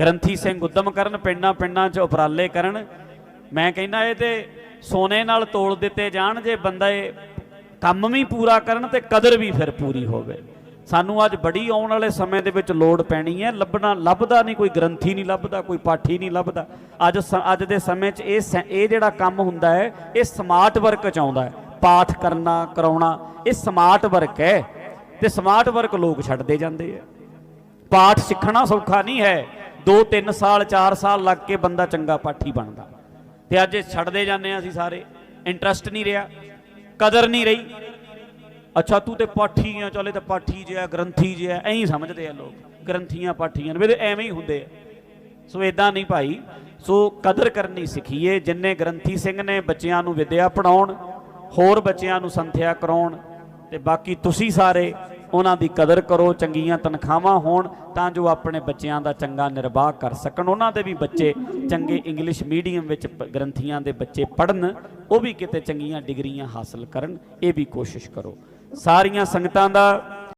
ਗ੍ਰੰਥੀ ਸਿੰਘ ਉਦਮ ਕਰਨ, ਪਿੰਡਾਂ ਪਿੰਡਾਂ 'ਚ ਉਪਰਾਲੇ ਕਰਨ। ਮੈਂ ਕਹਿੰਦਾ ਇਹ ਤੇ ਸੋਨੇ ਨਾਲ ਤੋਲ ਦਿੱਤੇ ਜਾਣ, ਜੇ ਬੰਦਾ ਇਹ ਕੰਮ ਵੀ ਪੂਰਾ ਕਰਨ ਤੇ ਕਦਰ ਵੀ ਫਿਰ ਪੂਰੀ ਹੋਵੇ। ਸਾਨੂੰ ਅੱਜ ਬੜੀ ਆਉਣ ਵਾਲੇ ਸਮੇਂ ਦੇ ਵਿੱਚ ਲੋੜ ਪੈਣੀ ਹੈ ਲੱਭਣਾ, ਲੱਭਦਾ ਨਹੀਂ, ਕੋਈ ਗ੍ਰੰਥੀ ਨਹੀਂ ਲੱਭਦਾ, ਕੋਈ ਪਾਠੀ ਨਹੀਂ ਲੱਭਦਾ। ਅੱਜ ਸ- ਅੱਜ ਦੇ ਸਮੇਂ 'ਚ ਇਹ ਸ- ਇਹ ਜਿਹੜਾ ਕੰਮ ਹੁੰਦਾ ਹੈ ਇਹ ਸਮਾਰਟ ਵਰਕ 'ਚ ਆਉਂਦਾ ਹੈ ਪਾਠ ਕਰਨਾ, ਕਰਾਉਣਾ, ਇਹ ਸਮਾਰਟ ਵਰਕ ਹੈ ਤੇ ਸਮਾਰਟ ਵਰਕ ਲੋਕ ਛੱਡਦੇ ਜਾਂਦੇ ਆ ਪਾਠ ਸਿੱਖਣਾ ਸੌਖਾ ਨਹੀਂ ਹੈ। 2 3 ਸਾਲ 4 ਸਾਲ ਲੱਗ ਕੇ ਬੰਦਾ ਚੰਗਾ ਪਾਠੀ ਬਣਦਾ। ਤੇ ਅੱਜ ਛੱਡਦੇ ਜਾਂਦੇ ਆ ਅਸੀਂ ਸਾਰੇ। ਇੰਟਰਸਟ ਨਹੀਂ ਰਿਹਾ, ਕਦਰ ਨਹੀਂ ਰਹੀ। ਅੱਛਾ, ਤੂੰ ਤੇ ਪਾਠੀ ਆ, ਚਲੇ ਤਾਂ ਪਾਠੀ ਜਿਹਾ, ਗ੍ਰੰਥੀ ਜਿਹਾ, ਐਂ ਸਮਝਦੇ ਆ ਲੋਕ। ਗ੍ਰੰਥੀਆਂ ਪਾਠੀਆਂ ਨੇ, ਵੀ ਐਵੇਂ ਹੀ ਹੁੰਦੇ ਆ। ਸੋ ਇਦਾਂ ਨਹੀਂ ਭਾਈ। ਸੋ ਕਦਰ ਕਰਨੀ ਸਿੱਖੀਏ, ਜਿੰਨੇ ਗ੍ਰੰਥੀ ਸਿੰਘ ਨੇ ਬੱਚਿਆਂ ਨੂੰ ਵਿਦਿਆ ਪੜਾਉਣ ਹੋਰ ਬੱਚਿਆਂ ਨੂੰ ਸੰਥਿਆ ਕਰਾਉਣ, ਤੇ ਬਾਕੀ ਤੁਸੀਂ ਸਾਰੇ ਉਹਨਾਂ ਦੀ ਕਦਰ ਕਰੋ, ਚੰਗੀਆਂ ਤਨਖਾਹਾਂ ਹੋਣ ਤਾਂ ਜੋ ਆਪਣੇ ਬੱਚਿਆਂ ਦਾ ਚੰਗਾ ਨਿਰਵਾਹ ਕਰ ਸਕਣ। ਉਹਨਾਂ ਦੇ ਵੀ ਬੱਚੇ ਚੰਗੇ ਇੰਗਲਿਸ਼ ਮੀਡੀਅਮ ਵਿੱਚ ਗ੍ਰੰਥੀਆਂ ਦੇ ਬੱਚੇ ਪੜਨ ਉਹ ਵੀ ਕਿਤੇ ਚੰਗੀਆਂ ਡਿਗਰੀਆਂ ਹਾਸਲ ਕਰਨ, ਇਹ ਵੀ ਕੋਸ਼ਿਸ਼ ਕਰੋ। ਸਾਰੀਆਂ ਸੰਗਤਾਂ ਦਾ